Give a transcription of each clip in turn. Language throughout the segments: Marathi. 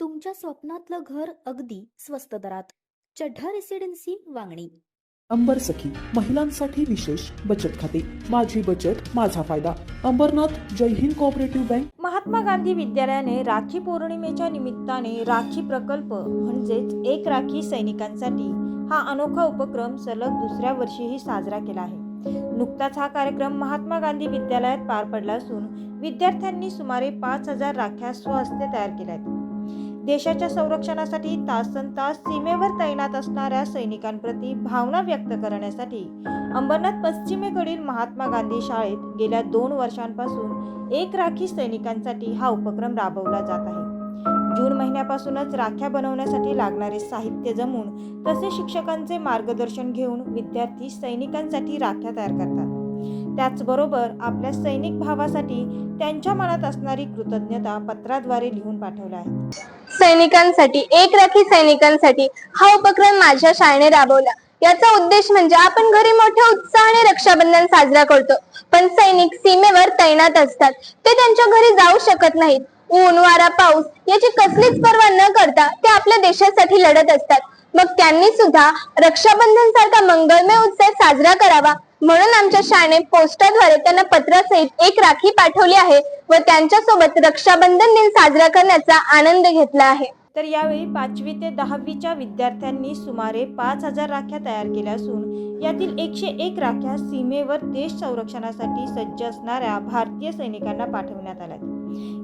तुमच्या स्वप्नातलं घर अगदी स्वस्त दरात. चढ्ढा रेसिडेन्सी वांगणी. अंबर सखी महिलांसाठी विशेष बचत खाते. माझी बचत माझा फायदा. Ambernath Jai Hind cooperative bank. Mahatma Gandhi विद्यालयाने राखी पौर्णिमेच्या निमित्ताने राखी प्रकल्प म्हणजेच एक राखी सैनिकांसाठी हा अनोखा उपक्रम सलग दुसऱ्या वर्षीही साजरा केला आहे. नुकताच हा कार्यक्रम महात्मा गांधी विद्यालयात पार पडला असून विद्यार्थ्यांनी सुमारे पाच हजार राख्या स्वहस्ते तयार केल्या आहेत देशाच्या संरक्षणासाठी तासन तास सीमेवर तैनात असणाऱ्या सैनिकांप्रती भावना व्यक्त करण्यासाठी अंबरनाथ पश्चिमेकडील महात्मा गांधी शाळेत गेल्या दोन वर्षांपासून एक राखी सैनिकांसाठी हा उपक्रम राबवला जात आहे. जून महिन्यापासूनच राख्या बनवण्यासाठी लागणारे साहित्य जमून तसे शिक्षकांचे मार्गदर्शन घेऊन विद्यार्थी सैनिकांसाठी राख्या तयार करतात. त्याचबरोबर आपल्या सैनिक भावासाठी त्यांच्या मनात असणारी कृतज्ञता पत्राद्वारे लिहून पाठवल्या आहेत. सैनिकांसाठी एक राखी सैनिकांसाठी हा उपक्रम माझ्या शाळेने राबवला. याचा उद्देश म्हणजे आपण घरी मोठ्या उत्साहाने रक्षाबंधन साजरा करतो. पण सैनिक सीमेवर तैनात असतात. ते त्यांच्या घरी जाऊ शकत नाहीत. ऊन वारा पाऊस याची कसलीच पर्वा न करता ते आपल्या देशासाठी लढत असतात. मग त्यांनी सुद्धा रक्षाबंधन सारखा मंगलमय उत्सव साजरा करावा म्हणून आमच्या शाळेने पोस्टाद्वारे त्यांना पत्रासहित एक राखी पाठवली आहे व त्यांच्यासोबत रक्षाबंधन दिन साजरा करण्याचा आनंद घेतला आहे. तर यावेळी पाचवी ते दहावीच्या विद्यार्थ्यांनी सुमारे पाच हजार राख्या तयार केल्या असून यातील एकशे एक राख्या सीमेवर देश संरक्षणासाठी सज्ज असणाऱ्या भारतीय सैनिकांना पाठवण्यात आल्या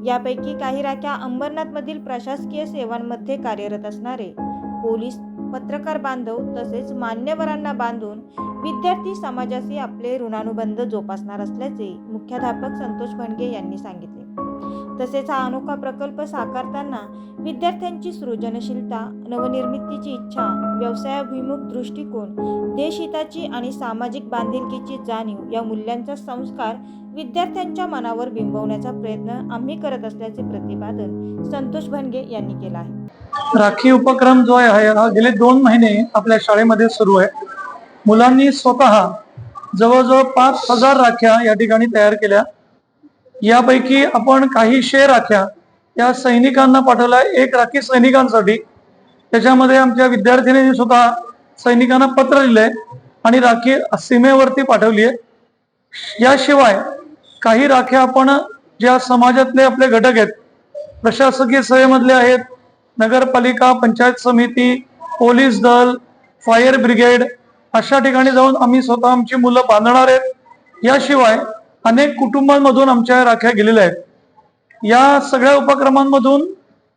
यापैकी काही राख्या अंबरनाथमधील प्रशासकीय सेवांमध्ये कार्यरत असणारे. पोलीस पत्रकार बांधव तसेच मान्यवरांना बांधून विद्यार्थी समाजाशी आपले ऋणानुबंध जोपासणार असल्याचे मुख्याध्यापक संतोष भणगे यांनी सांगितले. तसेच हा अनोखा प्रकल्प साकारताना विद्यार्थ्यांची सृजनशीलता नवनिर्मितीची इच्छा व्यवसायाभिमुख दृष्टिकोन देशहिताची आणि सामाजिक बांधिलकीची जाणीव या मूल्यांचा संस्कार विद्यार्थ्यांच्या मनावर बिंबवण्याचा प्रयत्न आम्ही करत असल्याचे प्रतिपादन संतोष भनगे यांनी केलं आहे. राखी उपक्रम जो आहे हा गेले दोन महिने आपल्या शाळेमध्ये सुरू आहे. मुलांनी स्वतः जवळजवळ पाच हजार राख्या या ठिकाणी तयार केल्या. यापैकी आपण काहीशे राख्या या सैनिकांना पाठवल्या. एक राखी सैनिकांसाठी. त्याच्यामध्ये आमच्या विद्यार्थिनींनी सुद्धा सैनिकांना पत्र लिहिलंय आणि राखी सीमेवरती पाठवली आहे याशिवाय काही राख्या आपण ज्या समाजातले आपले घटक आहेत प्रशासकीय सेवेमधले आहेत नगरपालिका पंचायत समिती पोलीस दल फायर ब्रिगेड अशा ठिकाणी जाऊन आम्ही स्वतः आमची मुलं बांधणार आहेत. याशिवाय अनेक कुटुंबांमधून आमच्या राख्या गेलेल्या आहेत. या सगळ्या उपक्रमांमधून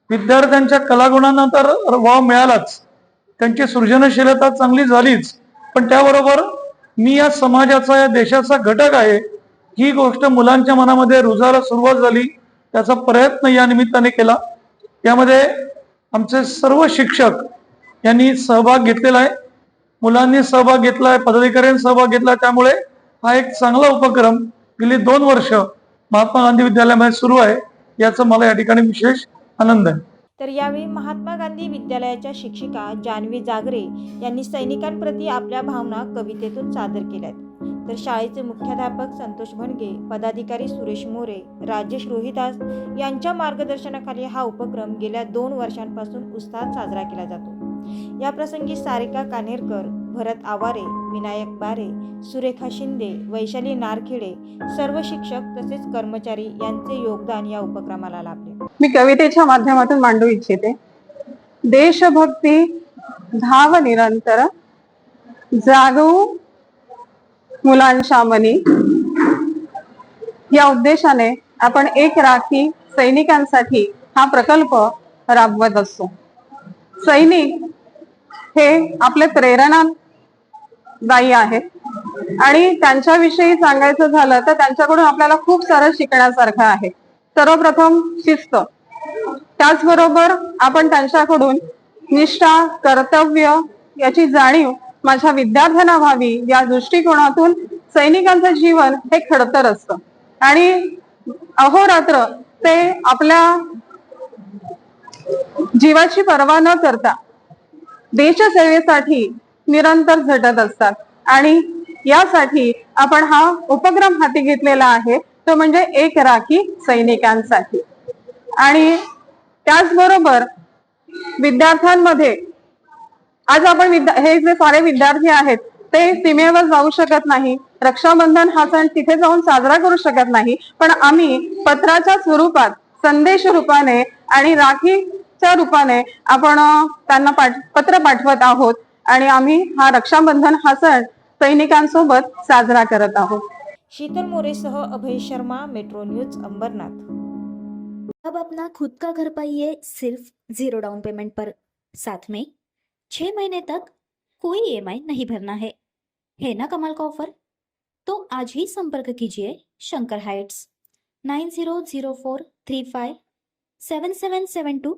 विद्यार्थ्यांच्या कलागुणांना तर वाव मिळालाच. त्यांची सृजनशीलता चांगली झालीच. पण त्याबरोबर मी या समाजाचा या देशाचा घटक आहे. ही गोष्ट मुलांच्या मनामध्ये रुजायला सुरुवात झाली. त्याचा प्रयत्न या निमित्ताने केला. त्यामध्ये आमचे सर्व शिक्षक यांनी सहभाग घेतलेला आहे. मुलांनी सहभाग घेतला आहे पदाधिकाऱ्यांनी सहभाग घेतला त्यामुळे हा एक चांगला उपक्रम गेली दोन वर्ष महात्मा गांधी विद्यालयामध्ये सुरू आहे. याचा मला या ठिकाणी विशेष आनंद आहे. तर यावेळी महात्मा गांधी विद्यालयाच्या शिक्षिका जान्हवी जागरे यांनी सैनिकांप्रती आपल्या भावना कवितेतून सादर केल्यात. तर शाळेचे मुख्याध्यापक संतोष भणगे पदाधिकारी सुरेश मोरे राजेश रोहिदास यांच्या मार्गदर्शनाखाली हा उपक्रम गेल्या दोन वर्षांपासून उत्साहात साजरा केला जातो. या प्रसंगी सारिका कानेरकर भरत आवारे विनायक बारे सुरेखा शिंदे वैशाली नारखेडे सर्व शिक्षक तसेच कर्मचारी यांचे योगदान या उपक्रमाला लाभले. मी कवितेच्या माध्यमातून मांडू इच्छिते. देशभक्ती धाव निरंतर जागवू मुलांच्या मनी या उद्देशाने आपण एक राखी सैनिकांसाठी हा प्रकल्प राबवत असतो. सैनिक हे आपले बाई आहेत आणि त्यांच्याविषयी सांगायचं झालं तर त्यांच्याकडून आपल्याला खूप सारं शिकण्यासारखं आहे. सर्वप्रथम शिस्त. त्याचबरोबर आपण त्यांच्याकडून निष्ठा कर्तव्य याची जाणीव माझ्या विद्यार्थ्यांना व्हावी या दृष्टिकोनातून सैनिकांचं जीवन हे खडतर असतं. आणि अहोरात्र ते आपल्या जीवाची पर्वा न करता देशसेवेसाठी निरंतर झटत असतात. आणि यासाठी आपण हा उपक्रम हाती घेतलेला आहे तो म्हणजे एक राखी सैनिकांसाठी. आणि त्याचबरोबर विद्यार्थ्यांमध्ये आज आपण हे जे सारे विद्यार्थी आहेत ते सीमेवर जाऊ शकत नाही. रक्षाबंधन हा सण तिथे जाऊन साजरा करू शकत नाही. पण आम्ही पत्राच्या स्वरूपात संदेश रूपाने आणि राखीच्या रूपाने आपण त्यांना पाठ पत्र पाठवत आहोत. आणि आम्ही हा रक्षाबंधन हा सण सैनिकांसोबत साजरा करत आहोत. शीतल मोरेसह अभय शर्मा मेट्रो न्यूज अंबरनाथ. अब अपना खुद का घर पाइए सिर्फ जीरो डाउन पेमेंट पर। साथ में छह महीने तक कोई ईएमआई नहीं भरना है। है ना कमाल का ऑफर तो आज ही संपर्क कीजिए Shankar heights. Nine zero zero four three five seven seven seven two